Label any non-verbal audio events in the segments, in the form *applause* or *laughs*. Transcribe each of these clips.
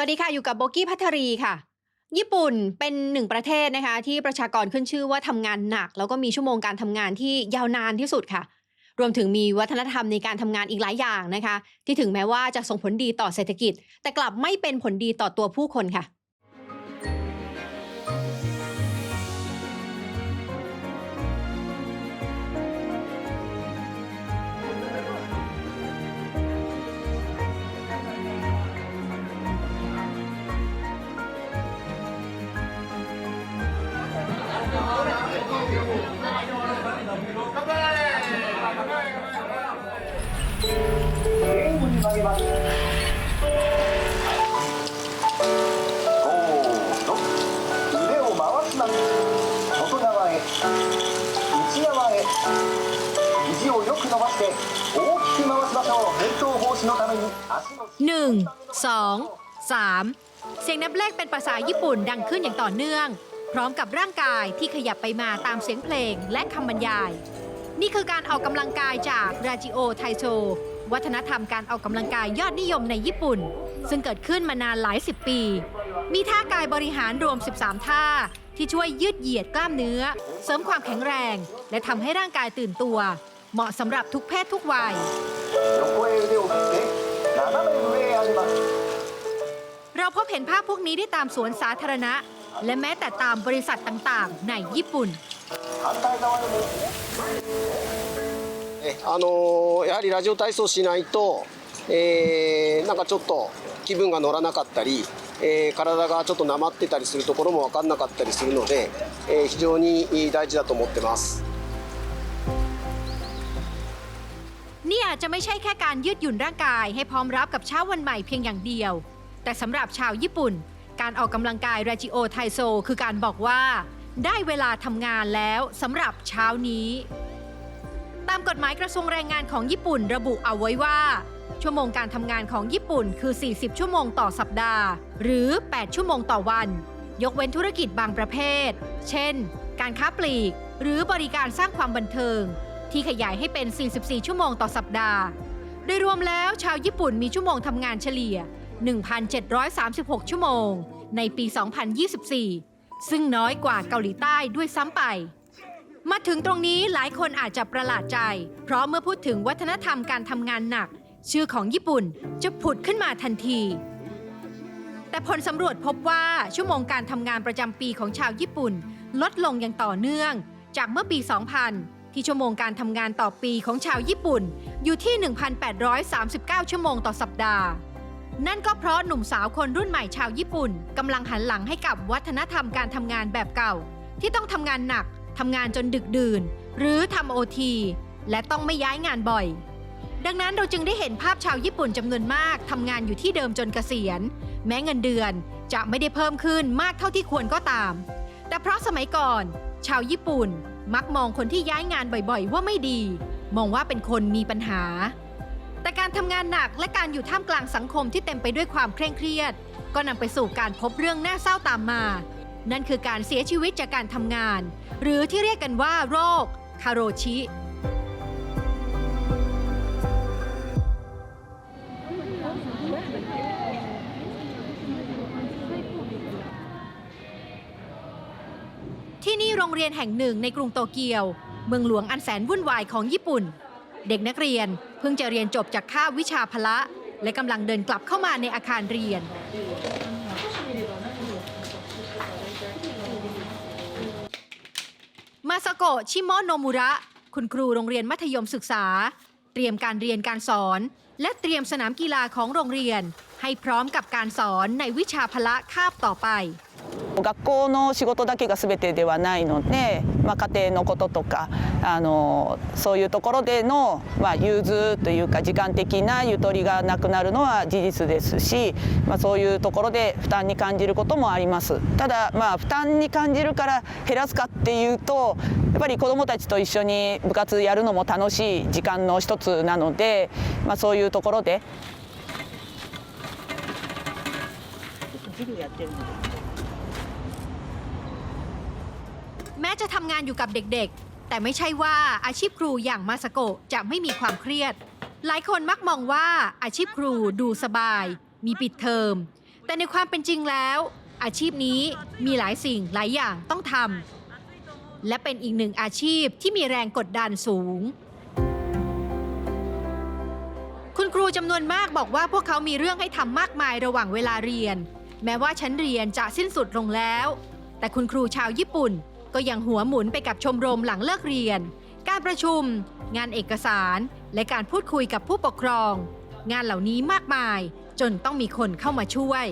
วัสดีค่ะ อยู่กับโบกี้พัทรีค่ะ ญี่ปุ่นเป็นหนึ่งประเทศนะคะ ที่ประชากรขึ้นชื่อว่าทำงานหนัก แล้วก็มีชั่วโมงการทำงานที่ยาวนานที่สุดค่ะ รวมถึงมีวัฒนธรรมในการทำงานอีกหลายอย่างนะคะ ที่ถึงแม้ว่าจะส่งผลดีต่อเศรษฐกิจ แต่กลับไม่เป็นผลดีต่อตัวผู้คนค่ะ 1 2 3 เสียงนับเลขเป็นภาษาญี่ปุ่นดังขึ้นอย่างต่อเนื่อง พร้อมกับร่างกายที่ขยับไปมาตามเสียงเพลงและคำบรรยาย นี่คือการออกกำลังกายจากราจิโอไทโชวัฒนธรรมการออกกำลังกายยอดนิยมในญี่ปุ่น ซึ่งเกิดขึ้นมานานหลายสิบปี มีท่ากายบริหารรวม 13 ท่า ที่ช่วยยืดเหยียดกล้ามเนื้อ เสริมความแข็งแรง และทำให้ร่างกายตื่นตัว เหมาะสำหรับทุกเพศทุกวัย 横へ腕を振って斜め上へ上げます เราพบเห็นภาพพวกนี้ได้ตามสวนสาธารณะ และแม้แต่ตามบริษัทต่างๆ ในญี่ปุ่น 反対側へもえあのーやはりラジオ体操しないと、えーなんかちょっと気分が乗らなかったり、えー体がちょっとなまってたりするところも分かんなかったりするので、えー非常に大事だと思ってます。 นี่อาจจะไม่ใช่แค่การยืดหยุ่นร่างกายให้พร้อมรับกับเช้าวันใหม่เพียงอย่างเดียว แต่สำหรับชาวญี่ปุ่น การออกกำลังกายราจิโอไทโซ คือการบอกว่า ได้เวลาทำงานแล้วสำหรับเช้านี้ ตามกฎหมายกระทรวงแรงงานของญี่ปุ่นระบุเอาไว้ว่า ชั่วโมงการทำงานของญี่ปุ่นคือ 40 ชั่วโมงต่อสัปดาห์ หรือ 8 ชั่วโมงต่อวัน ยกเว้นธุรกิจบางประเภท เช่น การค้าปลีก หรือบริการสร้างความบันเทิง ที่ขยายให้เป็น 44 ชั่วโมงต่อสัปดาห์ โดยรวมแล้วชาวญี่ปุ่นมีชั่วโมงทำงานเฉลี่ย 1,736 ชั่วโมง ในปี 2024 ซึ่งน้อยกว่าเกาหลีใต้ด้วยซ้ำไป มาถึงตรงนี้หลายคนอาจจะประหลาดใจ เพราะเมื่อพูดถึงวัฒนธรรมการทำงานหนัก ชื่อของญี่ปุ่นจะผุดขึ้นมาทันทีแต่ผลสำรวจพบว่าชั่วโมงการทำงานประจำปีของชาวญี่ปุ่น ลดลงอย่างต่อเนื่อง จากเมื่อปี 2000 ที่ชั่วโมงการทำงานต่อปีของชาวญี่ปุ่นอยู่ที่ 1,839 ชั่วโมงต่อสัปดาห์ นั่นก็เพราะหนุ่มสาวคนรุ่นใหม่ชาวญี่ปุ่นกำลังหันหลังให้กับวัฒนธรรมการทำงานแบบเก่า ที่ต้องทำงานหนักทำงานจนดึกดื่น หรือทำโอทีและต้องไม่ย้ายงานบ่อย ดังนั้นเราจึงได้เห็นภาพชาวญี่ปุ่นจำนวนมากทำงานอยู่ที่เดิมจนเกษียณ แม้เงินเดือนจะไม่ได้เพิ่มขึ้นมากเท่าที่ควรก็ตาม แต่เพราะสมัยก่อน ชาวญี่ปุ่น มักมองคนที่ย้ายงานบ่อยๆ ว่าไม่ดี มองว่าเป็นคนมีปัญหา แต่การทำงานหนักและการอยู่ท่ามกลางสังคมที่เต็มไปด้วยความเคร่งเครียด ก็นำไปสู่การพบเรื่องน่าเศร้าตามมา นั่นคือการเสียชีวิตจากการทำงาน หรือที่เรียกกันว่าโรคคาโรชิ โรงเรียนแห่งหนึ่งในกรุงโตเกียว เมืองหลวงอันแสนวุ่นวายของญี่ปุ่น เด็กนักเรียนเพิ่งจะเรียนจบจากคาบวิชาพละ และกำลังเดินกลับเข้ามาในอาคารเรียน มาสโกะชิโมโนมุระ คุณครูโรงเรียนมัธยมศึกษา เตรียมการเรียนการสอน และเตรียมสนามกีฬาของโรงเรียน ให้พร้อมกับการสอนในวิชาพละคาบต่อไป 学校の仕事だけが全てではないので、まあ、家庭のこととかあのそういうところでの、まあ、融通というか時間的なゆとりがなくなるのは事実ですし、まあ、そういうところで負担に感じることもありますただ、まあ、負担に感じるから減らすかっていうとやっぱり子どもたちと一緒に部活やるのも楽しい時間の一つなので、まあ、そういうところで。授業やってるので ม้จะทำงานอยู่กับเด็กๆ แต่ไม่ใช่ว่าอาชีพครูอย่างมาสโกะจะไม่มีความเครียด หลายคนมักมองว่าอาชีพครูดูสบาย มีปิดเทอม แต่ในความเป็นจริงแล้ว อาชีพนี้มีหลายสิ่งหลายอย่างต้องทำและเป็นอีกหนึ่งอาชีพที่มีแรงกดดันสูง คุณครูจำนวนมากบอกว่าพวกเขามีเรื่องให้ทำมากมายระหว่างเวลาเรียน แม้ว่าชั้นเรียนจะสิ้นสุดลงแล้ว แต่คุณครูชาวญี่ปุ่น ก็ยังหัวหมุนไปกับชมรมหลังเลิกเรียน การประชุม งานเอกสาร และการพูดคุยกับผู้ปกครอง งานเหล่านี้มากมาย จนต้องมีคนเข้ามาช่วย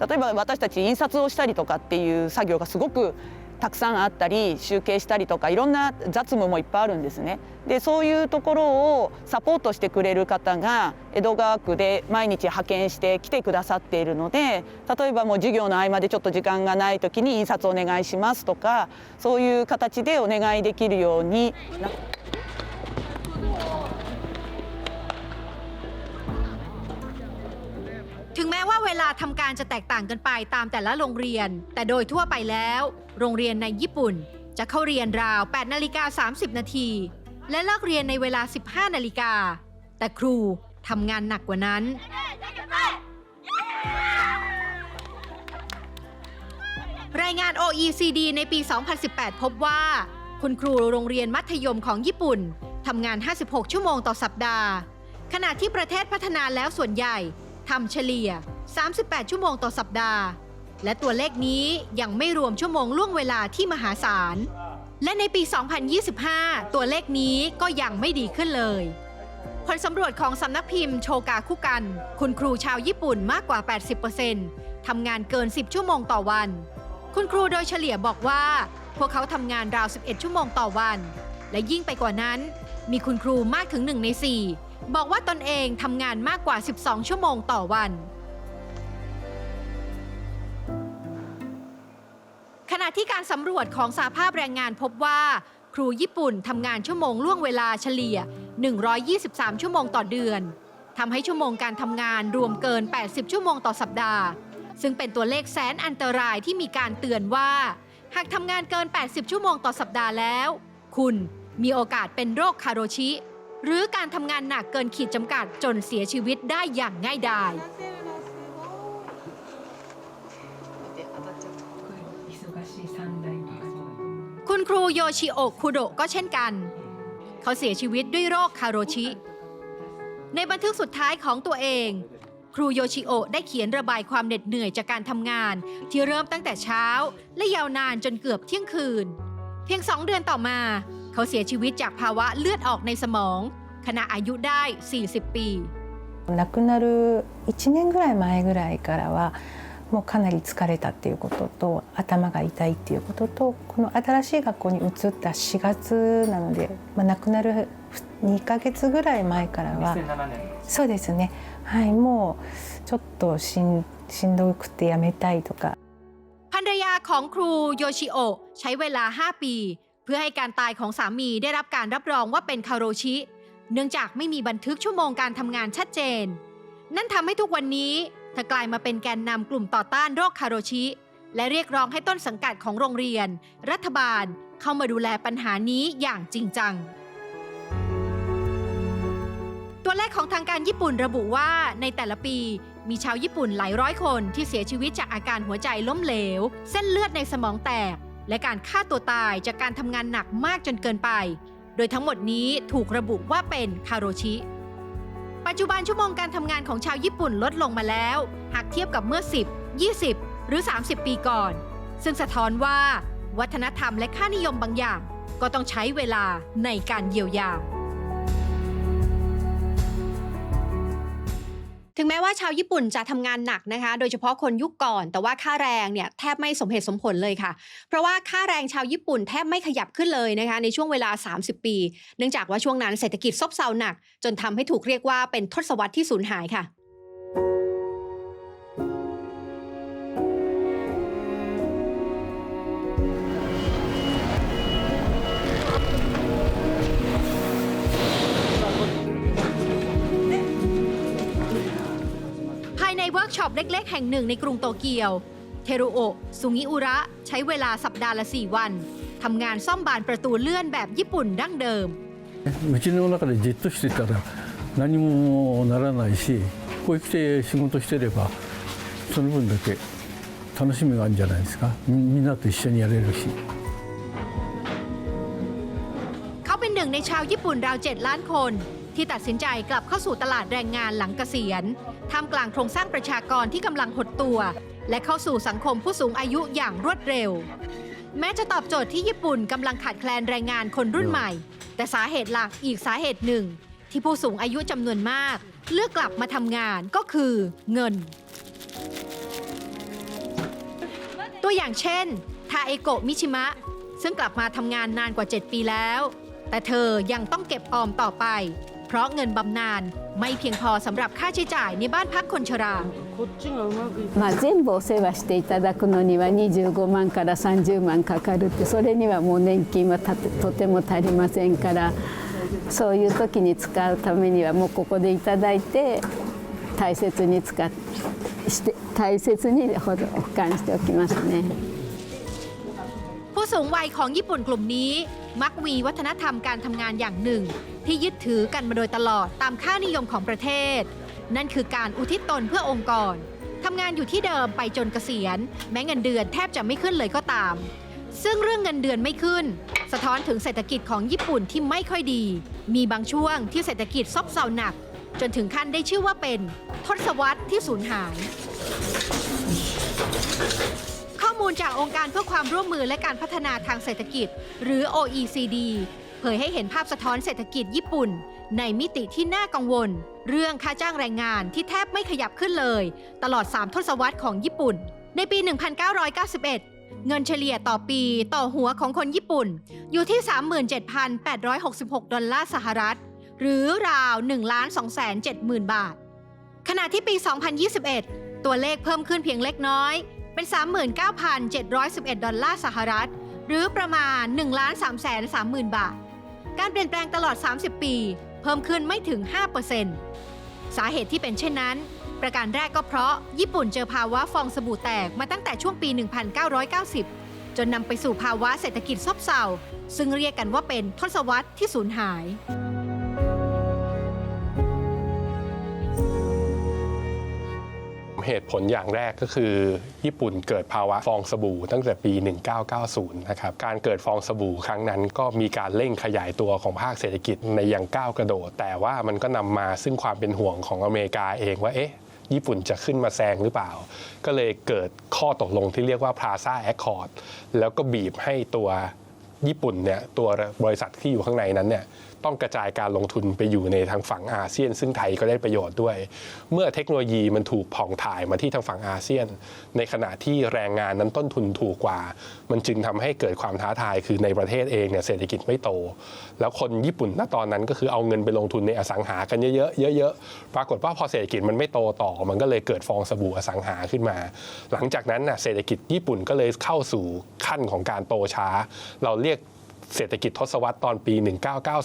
例えば私たち印刷をしたりとかっていう作業がすごく たくさんあったり集計したりとかいろんな雑務もいっぱいあるんですね。でそういうところをサポートしてくれる方が江戸川区で毎日派遣して来てくださっているので例えばもう授業の合間でちょっと時間がない時に印刷お願いしますとかそういう形でお願いできるように ว่าเวลาทำการจะแตกต่างกันไปตามแต่ละโรงเรียน แต่โดยทั่วไปแล้ว โรงเรียนในญี่ปุ่น จะเข้าเรียนราว 8นาฬิกา30 นาที และเลิกเรียนในเวลา 15นาฬิกา แต่ครูทำงานหนักกว่านั้น รายงาน OECD ในปี 2018 พบว่า คุณครูโรงเรียนมัธยมของญี่ปุ่นทำงาน 56 ชั่วโมงต่อสัปดาห์ ขณะที่ประเทศพัฒนาแล้วส่วนใหญ่ทำเฉลี่ย 38 ชั่วโมงต่อสัปดาห์ และตัวเลขนี้ยังไม่รวมชั่วโมงล่วงเวลาที่มหาศาล และในปี 2025 ตัวเลขนี้ก็ยังไม่ดีขึ้นเลยผลสำรวจของสำนักพิมพ์โชกาคุกัน คุณครูชาวญี่ปุ่นมากกว่า 80%ทำงานเกิน 10 ชั่วโมงต่อวัน คุณครูโดยเฉลี่ยบอกว่า พวกเขาทำงานราว 11 ชั่วโมงต่อวัน และยิ่งไปกว่านั้น มีคุณครูมากถึง 1 ใน 4 บอกว่าตนเองทำงานมากกว่า 12 ชั่วโมงต่อวัน ขณะที่การสำรวจของสาภาพแรงงานพบว่า ครูญี่ปุ่นทำงานชั่วโมงล่วงเวลาเฉลี่ย 123 ชั่วโมงต่อเดือนทำให้ชั่วโมงการทำงานรวมเกิน 80 ชั่วโมงต่อสัปดาห์ ซึ่งเป็นตัวเลขแสนอันตรายที่มีการเตือนว่า หากทำงานเกิน 80 ชั่วโมงต่อสัปดาห์แล้ว คุณมีโอกาสเป็นโรคคาโรชิ หรือการทำงานหนักเกินขีดจำกัดจนเสียชีวิตได้อย่างง่ายดาย คุณครูโยชิโอะคุโดะก็เช่นกัน เขาเสียชีวิตด้วยโรคคาโรชิ ในบันทึกสุดท้ายของตัวเอง ครูโยชิโอะได้เขียนระบายความเหน็ดเหนื่อยจากการทำงาน ที่เริ่มตั้งแต่เช้า และยาวนานจนเกือบเที่ยงคืน เพียงสองเดือนต่อมา เขาเสียชีวิตจากภาวะเลือดออกในสมอง ขณะอายุได้ 40 ปี 亡くなる1年ぐらい前ぐらいからは もうかなり疲れたっていうことと頭が痛いっていうこととこの新しい学校に移った4月なので、まあ、亡くなる2ヶ月ぐらい前からは2007年そうですねはいもうちょっとしんしんどくてやめたいとか ภรรยาของครูโยชิโอะใช้เวลา 5 ปี เพื่อให้การตายของสามีได้รับการรับรองว่าเป็นคาโรชิ เนื่องจากไม่มีบันทึกชั่วโมงการทำงานชัดเจน นั่นทำให้ทุกวันนี้ เธอกลายมาเป็นแกนนำกลุ่มต่อต้านโรคคาโรชิ และเรียกร้องให้ต้นสังกัดของโรงเรียน รัฐบาลเข้ามาดูแลปัญหานี้อย่างจริงจัง ตัวเลขของทางการญี่ปุ่นระบุว่าในแต่ละปีมีชาวญี่ปุ่นหลายร้อยคนที่เสียชีวิตจากอาการหัวใจล้มเหลว เส้นเลือดในสมองแตก และการฆ่าตัวตายจากการทำงานหนักมากจนเกินไป โดยทั้งหมดนี้ถูกระบุว่าเป็นคาโรชิ ปัจจุบันชั่วโมงการทำงานของชาวญี่ปุ่นลดลงมาแล้ว หากเทียบกับเมื่อ 10 20 หรือ 30 ปีก่อน ซึ่งสะท้อนว่า วัฒนธรรมและค่านิยมบางอย่าง ก็ต้องใช้เวลาในการเยียวยา ถึงแม้ว่าชาวญี่ปุ่นจะทำงานหนักนะคะ โดยเฉพาะคนยุคก่อน แต่ว่าค่าแรงเนี่ยแทบไม่สมเหตุสมผลเลยค่ะ เพราะว่าค่าแรงชาวญี่ปุ่นแทบไม่ขยับขึ้นเลยนะคะในช่วงเวลา 30 ปี เนื่องจากว่าช่วงนั้นเศรษฐกิจซบเซาหนัก จนทำให้ถูกเรียกว่าเป็นทศวรรษที่สูญหายค่ะ เวิร์กช็อปเล็ก ๆ แห่งหนึ่งในกรุงโตเกียว เทรุโอะซุงิอุระ ใช้เวลาสัปดาห์ละ 4 วัน ทำงานซ่อมบานประตูเลื่อนแบบญี่ปุ่นดั้งเดิม 道の中でじっとしてたら 何もならないしここへ来て仕事してればその分だけ楽しみがあるんじゃないですかみみんなと一緒にやれるし。 เขาเป็นหนึ่งในชาวญี่ปุ่นราว 7 ล้านคน ที่ตัดสินใจกลับเข้าสู่ตลาดแรงงานหลังเกษียณท่ามกลางโครงสร้างประชากรที่กำลังหดตัว และเข้าสู่สังคมผู้สูงอายุอย่างรวดเร็ว แม้จะตอบโจทย์ที่ญี่ปุ่นกำลังขาดแคลนแรงงานคนรุ่นใหม่ แต่สาเหตุหลักอีกสาเหตุหนึ่ง ที่ผู้สูงอายุจำนวนมาก เลือกกลับมาทำงานก็คือเงิน ตัวอย่างเช่นทาเอโกะมิชิมะ ซึ่งกลับมาทำงานนานกว่า 7 ปีแล้ว แต่เธอยังต้องเก็บออมต่อไป เพราะเงินบำนาญไม่เพียงพอสำหรับค่าใช้จ่ายในบ้านพักคนชรา まあ、全部お世話していただくのには25万から30万かかるってそれにはもう年金はたてとても足りませんからそういう時に使うためにはもうここでいただいて大切に使っして大切に保保管しておきますね。 ผู้สูงวัยของญี่ปุ่นกลุ่มนี้ มักมีวัฒนธรรมการทำงานอย่างหนึ่ง ที่ยึดถือกันมาโดยตลอดตามค่านิยมของประเทศ นั่นคือการอุทิศตนเพื่อองค์กรทำงานอยู่ที่เดิมไปจนเกษียณ แม้เงินเดือนแทบจะไม่ขึ้นเลยก็ตาม ซึ่งเรื่องเงินเดือนไม่ขึ้น สะท้อนถึงเศรษฐกิจของญี่ปุ่นที่ไม่ค่อยดี มีบางช่วงที่เศรษฐกิจซบเซาหนัก จนถึงขั้นได้ชื่อว่าเป็น ทศวรรษที่สูญหาย มูลจากองค์การเพื่อความร่วมมือและการพัฒนาทางเศรษฐกิจ หรือ OECD เผยให้เห็นภาพสะท้อนเศรษฐกิจญี่ปุ่น ในมิติที่น่ากังวล เรื่องค่าจ้างแรงงานที่แทบไม่ขยับขึ้นเลย ตลอด 3 ทศวรรษของญี่ปุ่น ในปี 1991 เงินเฉลี่ยต่อปีต่อหัวของคนญี่ปุ่น อยู่ที่ 37,866 ดอลลาร์สหรัฐ หรือราว1 2 7 0 0 0 0 บาท ขณะที่ปี 2021 ตัวเลขเพิ่มขึ้นเพียงเล็กน้อย เป็น 39,711 ดอลลาร์สหรัฐ หรือประมาณ1ล้าน3 3 0 0 0 บาท การเปลี่ยนแปลงตลอด 30 ปี เพิ่มขึ้นไม่ถึง 5%สาเหตุที่เป็นเช่นนั้น ประการแรกก็เพราะญี่ปุ่นเจอภาวะฟองสบู่แตกมาตั้งแต่ช่วงปี 1990 จนนำไปสู่ภาวะเศรษฐกิจซบเซาซึ่งเรียกกันว่าเป็นทศวรรษที่สูญหาย เหตุผลอย่างแรกก็คือ ญี่ปุ่นเกิดภาวะฟองสบู่ตั้งแต่ปี 1990 นะครับ การเกิดฟองสบู่ครั้งนั้นก็มีการเร่งขยายตัวของภาคเศรษฐกิจในอย่างก้าวกระโดด แต่ว่ามันก็นำมาซึ่งความเป็นห่วงของอเมริกาเองว่าเอ๊ะญี่ปุ่นจะขึ้นมาแซงหรือเปล่า ก็เลยเกิดข้อตกลงที่เรียกว่า Plaza Accord แล้วก็บีบให้ตัวญี่ปุ่นเนี่ยตัวบริษัทที่อยู่ข้างในนั้นเนี่ย ต้องกระจายการลงทุนไปอยู่ในทางฝั่งอาเซียน ซึ่งไทยก็ได้ประโยชน์ด้วย เมื่อเทคโนโลยีมันถูกผ่องถ่ายมาที่ทางฝั่งอาเซียน ในขณะที่แรงงานนั้นต้นทุนถูกกว่า มันจึงทำให้เกิดความท้าทายคือในประเทศเองเนี่ยเศรษฐกิจไม่โต แล้วคนญี่ปุ่นณตอนนั้นก็คือเอาเงินไปลงทุนในอสังหากันเยอะๆเยอะๆปรากฏว่าพอเศรษฐกิจมันไม่โตต่อ มันก็เลยเกิดฟองสบู่อสังหาขึ้นมา หลังจากนั้นน่ะเศรษฐกิจญี่ปุ่นก็เลยเข้าสู่ขั้นของการโตช้า เราเรียก เศรษฐกิจทศวรรษตอนปี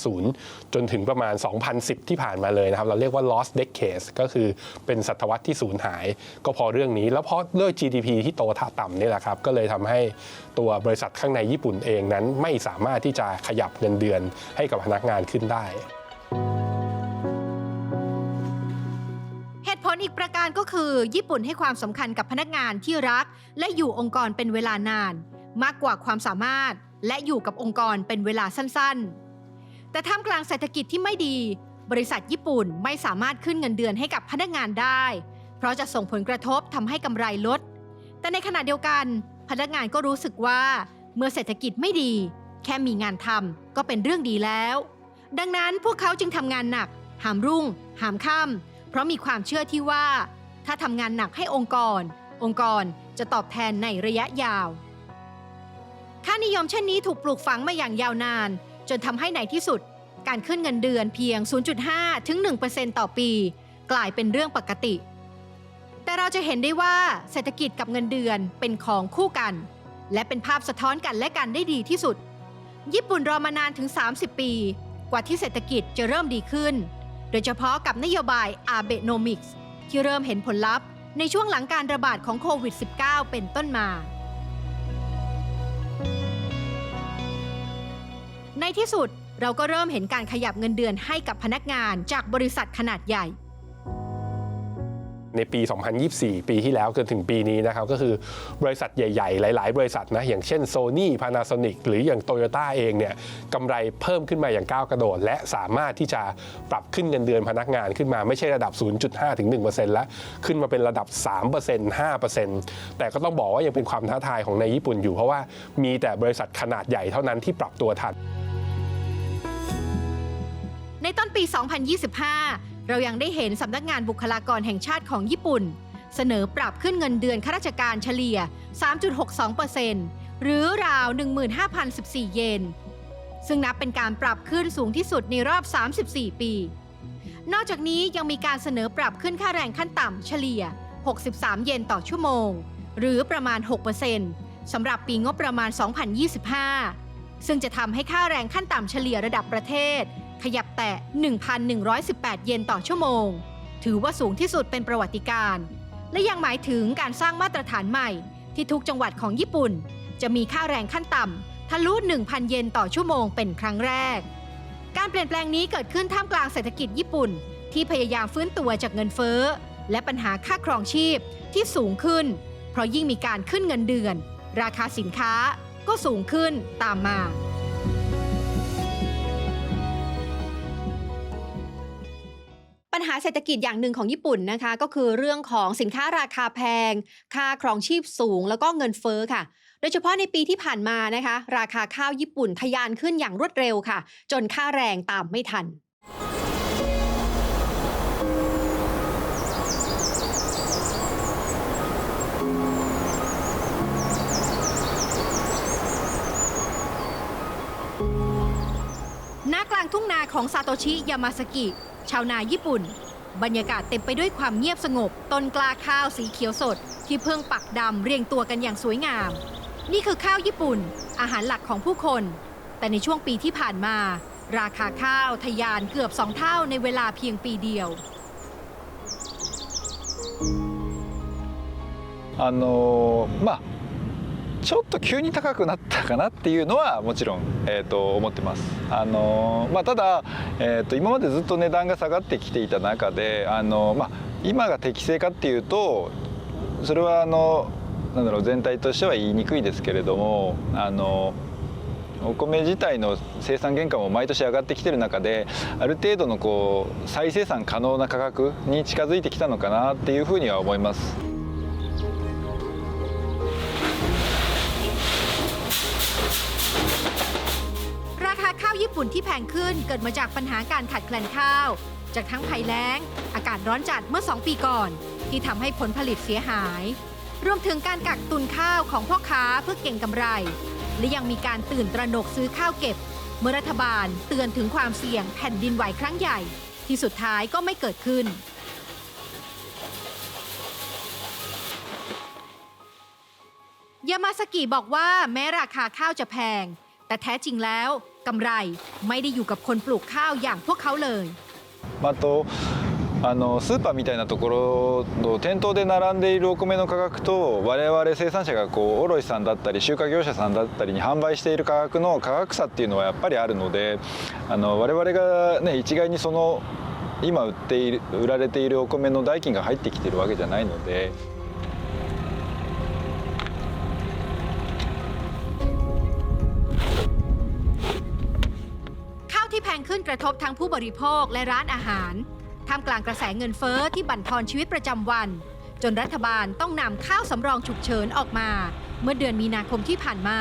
1990 จนถึงประมาณ 2010 ที่ผ่านมาเลยนะครับ เราเรียกว่า lost decade ก็คือเป็นศตวรรษที่สูญหาย ก็พอเรื่องนี้ แล้วเพราะเรื่อง GDP ที่โตท่าต่ำนี่แหละครับ ก็เลยทำให้ตัวบริษัทข้างในญี่ปุ่นเองนั้นไม่สามารถที่จะขยับเงินเดือนให้กับพนักงานขึ้นได้เหตุผลอีกประการก็คือญี่ปุ่นให้ความสำคัญกับพนักงานที่รัก และอยู่องค์กรเป็นเวลานาน มากกว่าความสามารถ และอยู่กับองค์กรเป็นเวลาสั้นๆ แต่ท่ามกลางเศรษฐกิจที่ไม่ดี บริษัทญี่ปุ่นไม่สามารถขึ้นเงินเดือนให้กับพนักงานได้ เพราะจะส่งผลกระทบทำให้กำไรลด แต่ในขณะเดียวกัน พนักงานก็รู้สึกว่าเมื่อเศรษฐกิจไม่ดี แค่มีงานทำก็เป็นเรื่องดีแล้ว ดังนั้นพวกเขาจึงทำงานหนัก หามรุ่ง หามค่ำเพราะมีความเชื่อที่ว่า ถ้าทำงานหนักให้องค์กร องค์กรจะตอบแทนในระยะยาว ค่านิยมเช่นนี้ถูกปลูกฝังมาอย่างยาวนาน จนทำให้ในที่สุด การขึ้นเงินเดือนเพียง 0.5 ถึง 1%ต่อปี กลายเป็นเรื่องปกติ แต่เราจะเห็นได้ว่าเศรษฐกิจกับเงินเดือนเป็นของคู่กัน และเป็นภาพสะท้อนกันและกันได้ดีที่สุด ญี่ปุ่นรอมานานถึง 30 ปี กว่าที่เศรษฐกิจจะเริ่มดีขึ้น โดยเฉพาะกับนโยบายอาเบโนมิกส์ที่เริ่มเห็นผลลัพธ์ในช่วงหลังการระบาดของโควิด -19 เป็นต้นมา ในที่สุดเราก็เริ่มเห็นการขยับเงินเดือนให้กับพนักงานจากบริษัทขนาดใหญ่ ในปี 2024 ปีที่แล้วจนถึงปีนี้นะครับก็คือบริษัทใหญ่ ๆ หลาย ๆ บริษัทนะอย่างเช่น Sony Panasonic หรืออย่าง Toyota เองเนี่ยกำไรเพิ่มขึ้นมาอย่างก้าวกระโดด และสามารถที่จะปรับขึ้นเงินเดือนพนักงานขึ้นมาไม่ใช่ระดับ 0.5 ถึง 1%แล้ว ขึ้นมาเป็นระดับ 3% 5%แต่ก็ต้องบอกว่ายังเป็นความท้าทายของในญี่ปุ่นอยู่เพราะว่ามีแต่บริษัทขนาดใหญ่เท่านั้นที่ปรับตัวทัน ในต้นปี 2025 เรายังได้เห็นสำนักงานบุคลากรแห่งชาติของญี่ปุ่น เสนอปรับขึ้นเงินเดือนข้าราชการเฉลี่ย 3.62%หรือราว 15,014 เยน ซึ่งนับเป็นการปรับขึ้นสูงที่สุดในรอบ 34 ปี นอกจากนี้ยังมีการเสนอปรับขึ้นค่าแรงขั้นต่ำเฉลี่ย 63 เยนต่อชั่วโมง หรือประมาณ 6%สำหรับปีงบประมาณ 2025 ซึ่งจะทำให้ค่าแรงขั้นต่ำเฉลี่ยระดับประเทศ ขยับแตะ 1,118 เยนต่อชั่วโมง ถือว่าสูงที่สุดเป็นประวัติการ และยังหมายถึงการสร้างมาตรฐานใหม่ ที่ทุกจังหวัดของญี่ปุ่น จะมีค่าแรงขั้นต่ำทะลุ 1,000 เยนต่อชั่วโมงเป็นครั้งแรก การเปลี่ยนแปลงนี้เกิดขึ้นท่ามกลางเศรษฐกิจญี่ปุ่น ที่พยายามฟื้นตัวจากเงินเฟ้อ และปัญหาค่าครองชีพที่สูงขึ้น เพราะยิ่งมีการขึ้นเงินเดือน ราคาสินค้าก็สูงขึ้นตามมา ปัญหาเศรษฐกิจอย่างหนึ่งของญี่ปุ่นนะคะ ก็คือเรื่องของสินค้าราคาแพง ค่าครองชีพสูง แล้วก็เงินเฟ้อค่ะ โดยเฉพาะในปีที่ผ่านมานะคะ ราคาข้าวญี่ปุ่นทะยานขึ้นอย่างรวดเร็วค่ะ จนค่าแรงตามไม่ทันนากลางทุ่งนาของซาโตชิ ยามาสกิ ชาวนาญี่ปุ่น บรรยากาศเต็มไปด้วยความเงียบสงบ ต้นกล้าข้าวสีเขียวสด ที่เพิ่งปักดำเรียงตัวกันอย่างสวยงาม นี่คือข้าวญี่ปุ่น อาหารหลักของผู้คน แต่ในช่วงปีที่ผ่านมา ราคาข้าวทะยานเกือบสองเท่าในเวลาเพียงปีเดียว あのまあ ちょっと急に高くなったかなっていうのはもちろん、えー、と思ってます。あのまあ、ただ、えー、と今までずっと値段が下がってきていた中で、あのまあ、今が適正かっていうとそれはあのなんだろう全体としては言いにくいですけれどもあのお米自体の生産原価も毎年上がってきてる中である程度のこう再生産可能な価格に近づいてきたのかなっていうふうには思います。 ข้าวญี่ปุ่นที่แพงขึ้นเกิดมาจากปัญหาการขาดแคลนข้าว จากทั้งภัยแล้ง อากาศร้อนจัดเมื่อ 2 ปีก่อน ที่ทำให้ผลผลิตเสียหาย รวมถึงการกักตุนข้าวของพ่อค้าเพื่อเก่งกำไร และยังมีการตื่นตระหนกซื้อข้าวเก็บ เมื่อรัฐบาลเตือนถึงความเสี่ยงแผ่นดินไหวครั้งใหญ่ ที่สุดท้ายก็ไม่เกิดขึ้นยามาสกิบอกว่าแม้ราคาข้าวจะแพง แต่แท้จริงแล้ว กำไรไม่ได้อยู่กับคนปลูกข้าวอย่างพวกเขาเลย あとあのスーパーみたいなところの店頭で並んでいるお米の価格と我々生産者がこう卸さんだったり集荷業者さんだったりに販売している価格の価格差っていうのはやっぱりあるのであの我々が、ね、一概にその今売っている売られているお米の代金が入ってきているわけじゃないので。 กระทบทั้งผู้บริโภคและร้านอาหารท่ามกลางกระแสเงินเฟ้อที่บั่นทอนชีวิตประจำวัน จนรัฐบาลต้องนำข้าวสำรองฉุกเฉินออกมา เมื่อเดือนมีนาคมที่ผ่านมา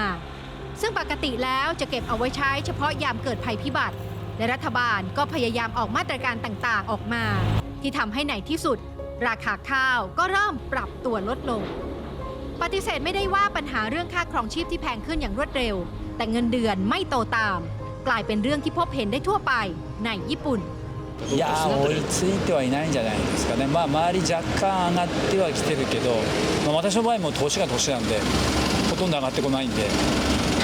ซึ่งปกติแล้วจะเก็บเอาไว้ใช้เฉพาะยามเกิดภัยพิบัติ และรัฐบาลก็พยายามออกมาตรการต่างๆ ออกมา ที่ทำให้ในที่สุด ราคาข้าวก็เริ่มปรับตัวลดลง ปฏิเสธไม่ได้ว่าปัญหาเรื่องค่าครองชีพที่แพงขึ้นอย่างรวดเร็ว แต่เงินเดือนไม่โตตาม กลายเป็นเรื่องที่พบเห็นได้ทั่วไปในญี่ปุ่น いやー追いついてはいないんじゃないですかね、まあ、周り若干上がってはきてるけど、まあ、私の場合も投資が投資なんでほとんど上がってこないんで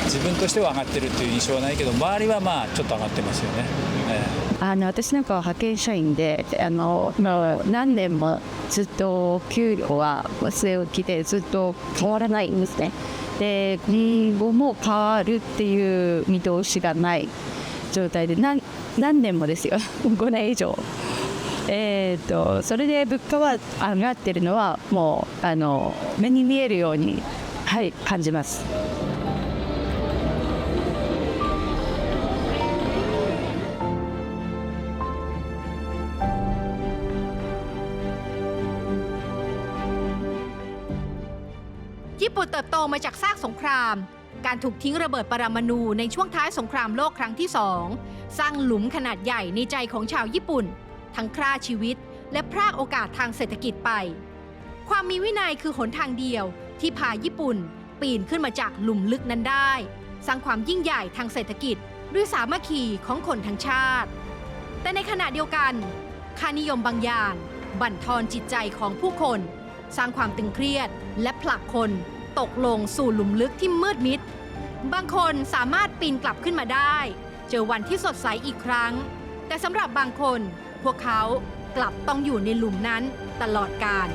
自分としては上がってるっていう印象はないけど周りはまあちょっと上がってますよね。ええあの私なんかは派遣社員であのもう何年もずっと給料は据え置きでずっと変わらないんですね。 で今後も変わるっていう見通しがない。状態で何年もですよ *laughs* 5年以上。えー、とそれで物価は上がってるのはもうあの目に見えるように、はい、感じます。 เติบโตมาจากซากสงคราม การถูกทิ้งระเบิดปรมาณูในช่วงท้ายสงครามโลกครั้งที่สองสร้างหลุมขนาดใหญ่ในใจของชาวญี่ปุ่น ทั้งฆ่าชีวิต และพรากโอกาสทางเศรษฐกิจไป ความมีวินัยคือหนทางเดียวที่พาญี่ปุ่น ปีนขึ้นมาจากหลุมลึกนั้นได้ สร้างความยิ่งใหญ่ทางเศรษฐกิจ ด้วยสามัคคีของคนทั้งชาติ แต่ในขณะเดียวกันค่านิยมบางอย่าง บั่นทอนจิตใจของผู้คน สร้างความตึงเครียดและผลักคน ตกลงสู่หลุมลึกที่มืดมิด บางคนสามารถปีนกลับขึ้นมาได้ เจอวันที่สดใสอีกครั้ง แต่สำหรับบางคน พวกเขากลับต้องอยู่ในหลุมนั้นตลอดกาล